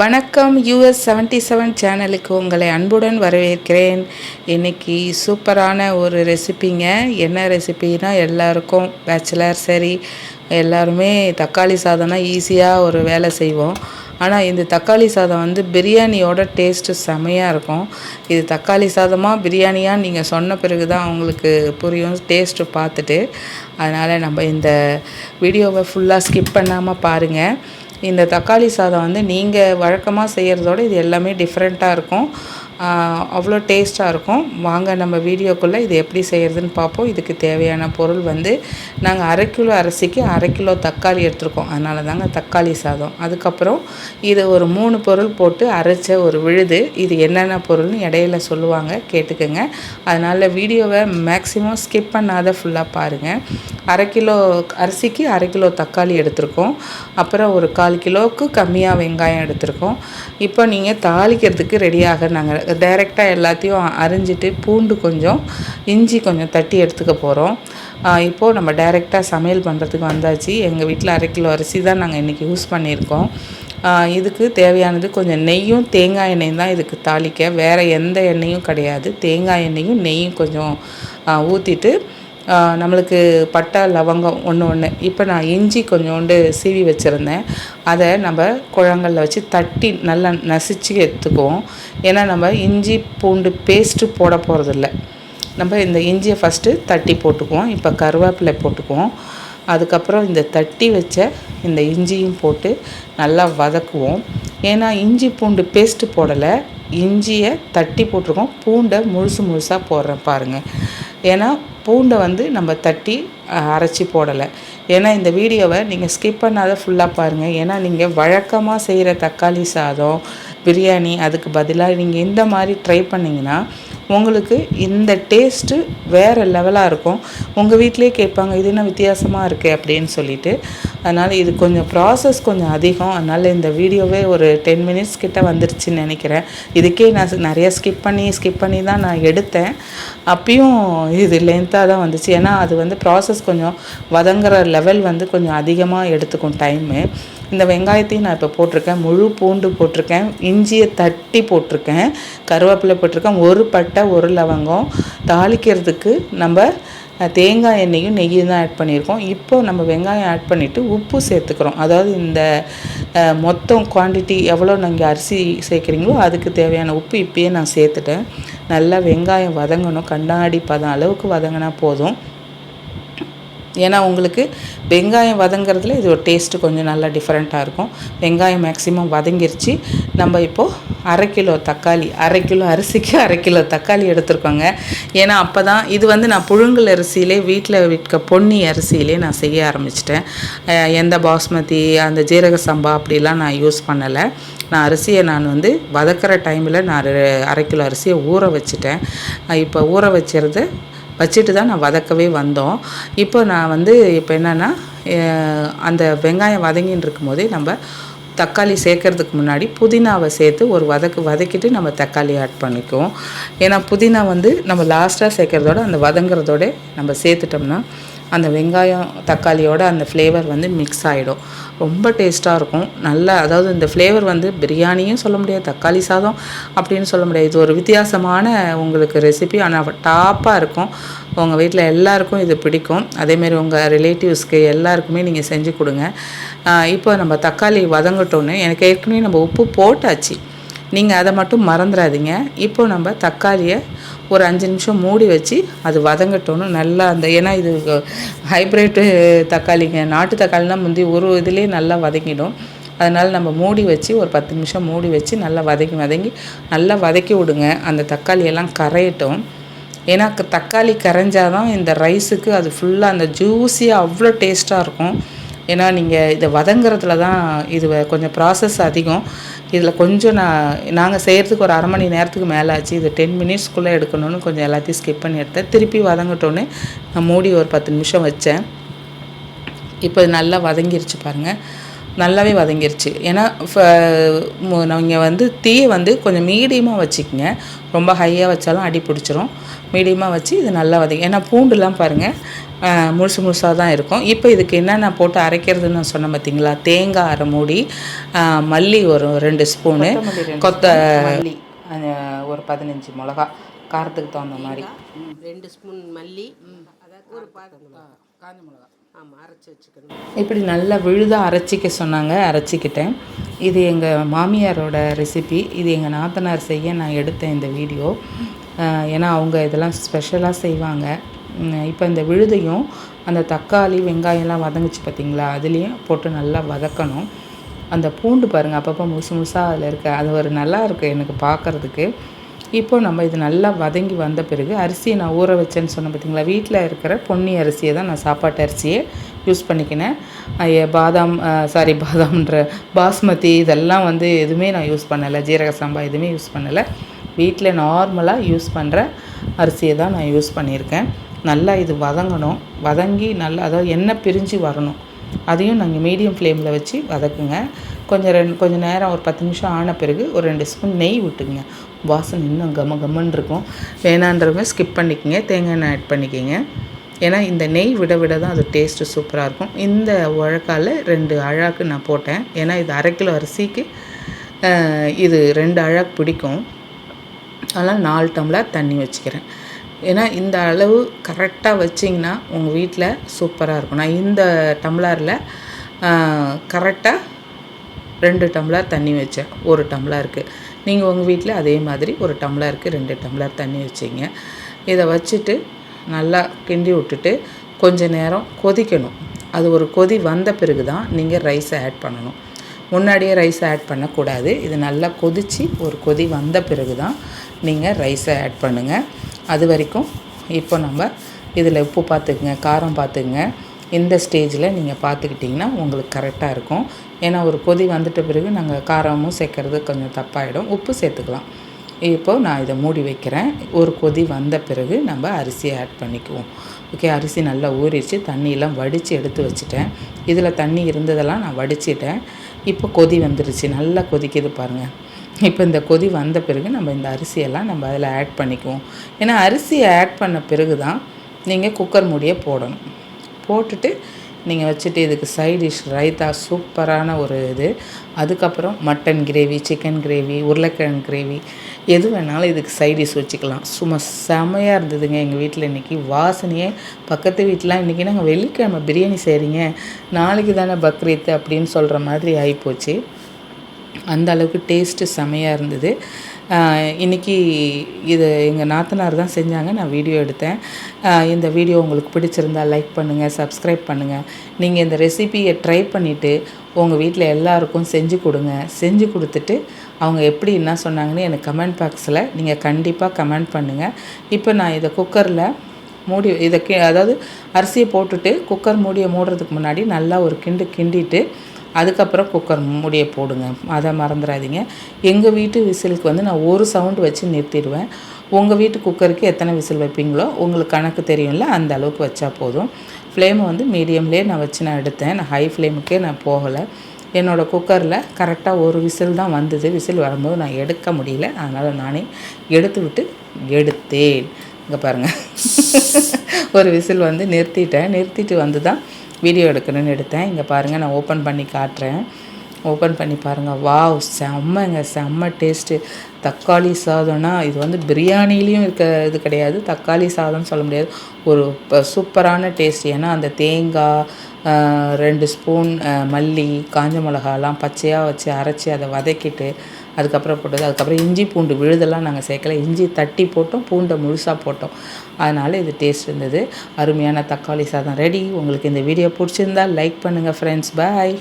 வணக்கம் US seventy seven சேனலுக்கு உங்களை அன்புடன் வரவேற்கிறேன். இன்றைக்கி சூப்பரான ஒரு ரெசிபிங்க என்ன ரெசிபினா எல்லாருக்கும் பேச்சுலர் சரி எல்லாருமே தக்காளி சாதம்னா ஈஸியாக ஒரு வேலை செய்வோம். ஆனால் இந்த தக்காளி சாதம் வந்து பிரியாணியோட டேஸ்ட்டு செமையாக இருக்கும். இது தக்காளி சாதமாக பிரியாணியாக நீங்கள் சொன்ன பிறகு தான் உங்களுக்கு புரியும் டேஸ்ட்டு பார்த்துட்டு. அதனால் நம்ம இந்த வீடியோவை ஃபுல்லாக ஸ்கிப் பண்ணாமல் பாருங்கள் இந்த தக்காளி சாதம் வந்து நீங்கள் வழக்கமாக செய்கிறதோட இது எல்லாமே டிஃப்ரெண்ட்டாக இருக்கும். அவ்வளோ டேஸ்ட்டாக இருக்கும். வாங்க நம்ம வீடியோக்குள்ளே இது எப்படி செய்கிறதுன்னு பார்ப்போம். இதுக்கு தேவையான பொருள் வந்து நாங்கள் அரை கிலோ அரிசிக்கு அரை கிலோ தக்காளி எடுத்துருக்கோம். அதனால தாங்க தக்காளி சாதம். அதுக்கப்புறம் இதை ஒரு மூணு பொருள் போட்டு அரைச்ச ஒரு விழுது. இது என்னென்ன பொருள்னு இடையில சொல்லுவாங்க கேட்டுக்கோங்க. அதனால் வீடியோவை மேக்ஸிமம் ஸ்கிப் பண்ணாத ஃபுல்லாக பாருங்கள் அரை கிலோ அரிசிக்கு அரை கிலோ தக்காளி எடுத்திருக்கோம். அப்புறம் ஒரு கால் கிலோவுக்கு கம்மியாக வெங்காயம் எடுத்திருக்கோம். இப்போ நீங்கள் தாளிக்கிறதுக்கு ரெடியாக நாங்கள் டைரெக்டாக எல்லாத்தையும் அரிஞ்சிட்டு பூண்டு கொஞ்சம் இஞ்சி கொஞ்சம் தட்டி எடுத்துக்க போகிறோம் இப்போது நம்ம டைரெக்டாக சமையல் பண்ணுறதுக்கு வந்தாச்சு. எங்கள் வீட்டில் அரை கிலோ அரிசி தான் நாங்கள் இன்றைக்கி யூஸ் பண்ணியிருக்கோம். இதுக்கு தேவையானது கொஞ்சம் நெய்யும் தேங்காய் எண்ணெயும் தான் இதுக்கு தாளிக்க. வேறு எந்த எண்ணெயும் கிடையாது. தேங்காய் எண்ணெயும் நெய்யும் கொஞ்சம் ஊற்றிட்டு நம்மளுக்கு பட்டை லவங்கம் ஒன்று ஒன்று இப்போ நான் இஞ்சி கொஞ்சோண்டு சீவி வச்சுருந்தேன். அதை நம்ம குழங்கல்ல வச்சு தட்டி நல்லா நசிச்சு எடுத்துக்குவோம். ஏன்னா நம்ம இஞ்சி பூண்டு பேஸ்ட்டு போட போகிறதில்ல நம்ம இந்த இஞ்சியை ஃபஸ்ட்டு தட்டி போட்டுக்குவோம். இப்போ கருவேப்பிலை போட்டுக்குவோம். அதுக்கப்புறம் இந்த தட்டி வச்ச இந்த இஞ்சியும் போட்டு நல்லா வதக்குவோம். ஏன்னா இஞ்சி பூண்டு பேஸ்ட்டு போடலை. இஞ்சியை தட்டி போட்டிருக்கோம். பூண்டை முழுசு முழுசாக போடுறேன் பாருங்கள் ஏன்னா பூண்டை வந்து நம்ம தட்டி அரைச்சி போடலை. ஏன்னா இந்த வீடியோவை நீங்கள் ஸ்கிப் பண்ணாத ஃபுல்லாக பாருங்கள் ஏன்னா நீங்கள் வழக்கமாக செய்கிற தக்காளி சாதம் பிரியாணி அதுக்கு பதிலாக நீங்கள் இந்த மாதிரி ட்ரை பண்ணிங்கன்னா உங்களுக்கு இந்த டேஸ்ட்டு வேறு லெவலாக இருக்கும். உங்கள் வீட்டிலே கேட்பாங்க இது என்ன வித்தியாசமாக இருக்குது அப்படின்னு சொல்லிட்டு. அதனால் இது கொஞ்சம் ப்ராசஸ் கொஞ்சம் அதிகம். அதனால் இந்த வீடியோவே ஒரு டென் மினிட்ஸ் கிட்ட வந்துருச்சுன்னு நினைக்கிறேன். இதுக்கே நான் நிறைய ஸ்கிப் பண்ணி ஸ்கிப் பண்ணி தான் நான் எடுத்தேன். அப்பயும் இது லென்த்தாக தான் வந்துச்சு. ஏன்னா அது வந்து ப்ராசஸ் கொஞ்சம் வதங்குற லெவல் வந்து கொஞ்சம் அதிகமாக எடுத்துக்கும் டைமு இந்த வெங்காயத்தையும் நான் இப்போ போட்டிருக்கேன். முழு பூண்டு போட்டிருக்கேன். இஞ்சியை தட்டி போட்டிருக்கேன். கருவேப்பிலை போட்டிருக்கேன். ஒரு பட்டை ஒரு லவங்கம். தாளிக்கிறதுக்கு நம்ம தேங்காய் எண்ணெயும் நெய்யும் தான் ஆட் பண்ணியிருக்கோம். இப்போ நம்ம வெங்காயம் ஆட் பண்ணிவிட்டு உப்பு சேர்த்துக்கிறோம். அதாவது இந்த மொத்தம் குவான்டிட்டி எவ்வளோ நீங்கள் அரிசி சேர்க்குறீங்களோ அதுக்கு தேவையான உப்பு இப்பயே நான் சேர்த்துட்டேன். நல்லா வெங்காயம் வதங்கணும். கண்ணாடி பதம் அளவுக்கு வதங்கினா போதும். ஏன்னா உங்களுக்கு வெங்காயம் வதங்கிறதுல இது ஒரு டேஸ்ட்டு கொஞ்சம் நல்லா டிஃப்ரெண்ட்டாக இருக்கும். வெங்காயம் மேக்ஸிமம் வதங்கிருச்சு. நம்ம இப்போது அரை கிலோ தக்காளி அரை கிலோ அரிசிக்கு அரை கிலோ தக்காளி எடுத்துருக்கோங்க. ஏன்னா அப்போ தான் இது வந்து நான் புழுங்கல் அரிசியிலே வீட்டில் விற்க பொன்னி அரிசியிலே நான் செய்ய ஆரம்பிச்சிட்டேன். எந்த பாஸ்மதி அந்த ஜீரக சம்பா அப்படிலாம் நான் யூஸ் பண்ணலை. நான் அரிசியை நான் வந்து வதக்கிற டைமில் நான் அரை கிலோ அரிசியை ஊற வச்சுட்டேன். இப்போ ஊற வச்சுருது வச்சுட்டு தான் நான் வதக்கவே வந்தோம். இப்போ நான் வந்து இப்போ என்னென்னா அந்த வெங்காயம் வதங்கின்னு இருக்கும்போதே நம்ம தக்காளி சேர்க்கறதுக்கு முன்னாடி புதினாவை சேர்த்து ஒரு வதக்கு வதக்கிட்டு நம்ம தக்காளி ஆட் பண்ணிக்குவோம். ஏன்னா புதினா வந்து நம்ம லாஸ்ட்டாக சேர்க்குறதோட அந்த வதங்குறதோட நம்ம சேர்த்துட்டோம்னா அந்த வெங்காயம் தக்காளியோட அந்த ஃப்ளேவர் வந்து மிக்ஸ் ஆகிடும் ரொம்ப டேஸ்ட்டாக இருக்கும். நல்லா அதாவது இந்த ஃப்ளேவர் வந்து பிரியாணியும் சொல்ல முடியாது தக்காளி சாதம் அப்படின்னு சொல்ல முடியாது. இது ஒரு வித்தியாசமான உங்களுக்கு ரெசிபி ஆனால் டாப்பாக இருக்கும். உங்கள் வீட்டில் எல்லாருக்கும் இது பிடிக்கும். அதேமாரி உங்கள் ரிலேட்டிவ்ஸ்க்கு எல்லாருக்குமே நீங்கள் செஞ்சு கொடுங்க. இப்போ நம்ம தக்காளி வதங்கட்டோன்னு எனக்கு ஏற்கனவே நம்ம உப்பு போட்டாச்சு. நீங்கள் அதை மட்டும் மறந்துடாதீங்க இப்போ நம்ம தக்காளியை ஒரு அஞ்சு நிமிஷம் மூடி வச்சு அது வதங்கட்டோன்னு நல்லா அந்த ஏன்னா இது ஹைப்ரிட்டு தக்காளிங்க நாட்டு தக்காளினா முந்தி ஒரு இதுலேயே நல்லா வதங்கிடும். அதனால் நம்ம மூடி வச்சு ஒரு பத்து நிமிஷம் மூடி வச்சு நல்லா வதக்கி வதங்கி நல்லா வதக்கி விடுங்க. அந்த தக்காளியெல்லாம் கரையட்டும். ஏன்னா தக்காளி கரைஞ்சாதான் இந்த ரைஸுக்கு அது ஃபுல்லாக அந்த ஜூஸியாக அவ்வளோ டேஸ்ட்டாக இருக்கும். ஏன்னா நீங்கள் இதை வதங்குறதுல தான் இது கொஞ்சம் ப்ராசஸ் அதிகம். இதில் கொஞ்சம் நான் நாங்கள் செய்கிறதுக்கு ஒரு அரை மணி நேரத்துக்கு மேலே ஆச்சு. இது டென் மினிட்ஸ்க்குள்ளே எடுக்கணும்னு கொஞ்சம் எல்லாத்தையும் ஸ்கிப் பண்ணி எடுத்தேன். திருப்பி வதங்கட்டோன்னே நான் மூடி ஒரு பத்து நிமிஷம் வச்சேன். இப்போ நல்லா வதங்கிருச்சு பாருங்கள் நல்லாவே வதங்கிருச்சு. ஏன்னா நீங்கள் வந்து தீயை வந்து கொஞ்சம் மீடியமாக வச்சுக்கோங்க. ரொம்ப ஹையாக வச்சாலும் அடி பிடிச்சிரும். மீடியமாக வச்சு இது நல்லா வதங்கி ஏன்னா பூண்டுலாம் பாருங்கள் முழுசு முழுசாக தான் இருக்கும். இப்போ இதுக்கு என்னென்ன போட்டு அரைக்கிறதுன்னு நான் சொன்னேன் பார்த்தீங்களா தேங்காய் அரை மூடி மல்லி ஒரு ரெண்டு ஸ்பூனு கொத்த மல்லி ஒரு பதினஞ்சு மிளகா காரத்துக்கு தகுந்த மாதிரி. ரெண்டு ஸ்பூன் மல்லி ஒரு காஞ்ச மிளகா. ஆமாம் அரைச்சி வச்சுக்கணும். இப்படி நல்லா விழுதாக அரைச்சிக்க சொன்னாங்க அரைச்சிக்கிட்டேன். இது எங்கள் மாமியாரோட ரெசிபி இது எங்கள் நாத்தனார் செய்ய நான் எடுத்தேன் இந்த வீடியோ. ஏன்னா அவங்க இதெல்லாம் ஸ்பெஷலாக செய்வாங்க. இப்போ இந்த விழுதையும் அந்த தக்காளி வெங்காயம்லாம் வதங்குச்சு பார்த்திங்களா அதுலேயும் போட்டு நல்லா வதக்கணும். அந்த பூண்டு பாருங்கள் அப்பப்போ முழுசு முழுசாக அதில் இருக்க. அது ஒரு நல்லா இருக்குது எனக்கு பார்க்குறதுக்கு இப்போ நம்ம இது நல்லா வதங்கி வந்த பிறகு அரிசியை நான் ஊற வச்சேன்னு சொன்னேன் பார்த்தீங்களா வீட்டில் இருக்கிற பொன்னி அரிசியை தான் நான் சாப்பாட்டு அரிசியை யூஸ் பண்ணிக்கினேன். பாதாம் சாரி பாதாம்ன்ற பாஸ்மதி இதெல்லாம் வந்து எதுவுமே நான் யூஸ் பண்ணலை. ஜீரக சாம்பார் எதுவுமே யூஸ் பண்ணலை. வீட்டில் நார்மலாக யூஸ் பண்ணுற அரிசியை தான் நான் யூஸ் பண்ணியிருக்கேன். நல்லா இது வதங்கணும். வதங்கி நல்லா அதாவது எண்ணெய் பிரிஞ்சு வரணும். அதையும் நாங்கள் மீடியம் ஃப்ளேமில் வச்சு வதக்குங்க. கொஞ்சம் ரெண்டு கொஞ்சம் நேரம் ஒரு பத்து நிமிஷம் ஆன பிறகு ஒரு ரெண்டு ஸ்பூன் நெய் விட்டுக்குங்க வாசனை இன்னும் கம கம்மன் இருக்கும். வேணான்றவங்க ஸ்கிப் பண்ணிக்கோங்க. தேங்காய் எண்ணெய் ஆட் பண்ணிக்கோங்க. ஏன்னா இந்த நெய் விட விட தான் அது டேஸ்ட்டு சூப்பராக இருக்கும். இந்த உழக்கால் ரெண்டு அழாக்கு நான் போட்டேன். ஏன்னா இது அரை கிலோ அரிசிக்கு இது ரெண்டு அழாக்கு பிடிக்கும். அதனால் நாலு டம்ளர் தண்ணி வச்சுக்கிறேன். ஏன்னா இந்த அளவு கரெக்டாக வச்சிங்கன்னா உங்கள் வீட்டில் சூப்பராக இருக்கும். நான் இந்த டம்ளரில் கரெக்டாக ரெண்டு டம்ளர் தண்ணி வச்சேன். ஒரு டம்ளருக்கு. நீங்கள் உங்கள் வீட்டில் அதே மாதிரி ஒரு டம்ளருக்கு ரெண்டு டம்ளர் தண்ணி வச்சிங்க. இதை வச்சுட்டு நல்லா கிண்டி விட்டுட்டு கொஞ்ச நேரம் கொதிக்கணும். அது ஒரு கொதி வந்த பிறகு தான் நீங்கள் ரைஸை ஆட் பண்ணணும். முன்னாடியே ரைஸ் ஆட் பண்ணக்கூடாது. இது நல்லா கொதித்து ஒரு கொதி வந்த பிறகு தான் நீங்கள் ரைஸை ஆட் பண்ணுங்கள் அது வரைக்கும் இப்போ நம்ம இதில் உப்பு பார்த்துக்குங்க காரம் பார்த்துக்குங்க இந்த ஸ்டேஜில் நீங்கள் பார்த்துக்கிட்டிங்கன்னா உங்களுக்கு கரெக்டாக இருக்கும். ஏன்னா ஒரு கொதி வந்துட்ட பிறகு நாங்கள் காரமும் சேர்க்குறது கொஞ்சம் தப்பாயிடும். உப்பு சேர்த்துக்கலாம். இப்போது நான் இதை மூடி வைக்கிறேன். ஒரு கொதி வந்த பிறகு நம்ம அரிசியை ஆட் பண்ணிக்குவோம். ஓகே அரிசி நல்லா ஊறிச்சு தண்ணியெல்லாம் வடித்து எடுத்து வச்சுட்டேன். இதில் தண்ணி இருந்ததெல்லாம் நான் வடிச்சிட்டேன். இப்போ கொதி வந்துருச்சு நல்லா கொதிக்குது பாருங்கள் இப்போ இந்த கொதி வந்த பிறகு நம்ம இந்த அரிசியெல்லாம் நம்ம அதில் ஆட் பண்ணிக்குவோம். ஏன்னா அரிசியை ஆட் பண்ண பிறகு தான் நீங்கள் குக்கர் மூடியை போடணும். போட்டுட்டு நீங்கள் வச்சுட்டு இதுக்கு சைட் டிஷ் ரைத்தா சூப்பரான ஒரு இது. அதுக்கப்புறம் மட்டன் கிரேவி சிக்கன் கிரேவி உருளைக்கிழங்கு கிரேவி எது வேணாலும் இதுக்கு சைடிஷ் வச்சுக்கலாம். சும்மா செமையாக இருந்ததுங்க எங்கள் வீட்டில் இன்றைக்கி வாசனையே பக்கத்து வீட்டிலாம் இன்றைக்கி நாங்கள் வெள்ளிக்கிழமை பிரியாணி செய்கிறீங்க நாளைக்கு தானே பக்ரீத் அப்படின்னு சொல்கிற மாதிரி ஆகிப்போச்சு அந்த அளவுக்கு டேஸ்ட்டு செமையாக இருந்தது. இன்றைக்கி இது எங்கள் நாத்தனார் தான் செஞ்சாங்க. நான் வீடியோ எடுத்தேன். இந்த வீடியோ உங்களுக்கு பிடிச்சிருந்தால் லைக் பண்ணுங்கள் சப்ஸ்கிரைப் பண்ணுங்கள் நீங்கள் இந்த ரெசிபியை ட்ரை பண்ணிவிட்டு உங்கள் வீட்டில் எல்லாருக்கும் செஞ்சு கொடுங்க. செஞ்சு கொடுத்துட்டு அவங்க எப்படி என்ன சொன்னாங்கன்னு எனக்கு கமெண்ட் பாக்ஸில் நீங்கள் கண்டிப்பாக கமெண்ட் பண்ணுங்கள் இப்போ நான் இதை குக்கரில் மூடி இதை கி அதாவது அரிசியை போட்டுட்டு குக்கர் மூடியை மூடுறதுக்கு முன்னாடி நல்லா ஒரு கிண்டு கிண்டிட்டு அதுக்கப்புறம் குக்கர் மூடியை போடுங்க. அதை மறந்துடாதீங்க. எங்கள் வீட்டு விசிலுக்கு வந்து நான் ஒரு சவுண்டு வச்சு நிறுத்திடுவேன். உங்கள் வீட்டு குக்கருக்கு எத்தனை விசில் வைப்பீங்களோ உங்களுக்கு கணக்கு தெரியும்ல அந்த அளவுக்கு வச்சா போதும். ஃப்ளேமை வந்து மீடியம்லேயே நான் வச்சு நான் எடுத்தேன். நான் ஹை ஃப்ளேமுக்கே நான் போகலை. என்னோடய குக்கரில் கரெக்டாக ஒரு விசில் தான் வந்தது. விசில் வரும்போது நான் எடுக்க முடியல. அதனால் நானே எடுத்து விட்டு எடுத்தேன். இங்கே பாருங்கள் ஒரு விசில் வந்து நிறுத்திட்டேன். நிறுத்திட்டு வந்து தான் வீடியோ எடுக்கணும்னு எடுத்தேன். இங்கே பாருங்கள் நான் ஓப்பன் பண்ணி காட்டுறேன். ஓப்பன் பண்ணி பாருங்கள் வாவ் செம்மங்க செம்ம டேஸ்ட்டு தக்காளி சாதம்னா இது வந்து பிரியாணிலையும் இருக்க இது கிடையாது. தக்காளி சாதம்னு சொல்ல முடியாது. ஒரு சூப்பரான டேஸ்ட் ஏன்னா அந்த தேங்காய் ரெண்டு ஸ்பூன் மல்லி காஞ்ச மிளகாலாம் பச்சையாக வச்சு அரைச்சி அதை வதக்கிட்டு அதுக்கப்புறம் போட்டது. அதுக்கப்புறம் இஞ்சி பூண்டு விழுதெல்லாம் நாங்கள் சேர்க்கல. இஞ்சி தட்டி போட்டோம் பூண்டை முழுசாக போட்டோம். அதனால் இது டேஸ்ட் இருந்தது. அருமையான தக்காளி சாதம் ரெடி உங்களுக்கு இந்த வீடியோ பிடிச்சிருந்தா லைக் பண்ணுங்கள் ஃப்ரெண்ட்ஸ் பாய்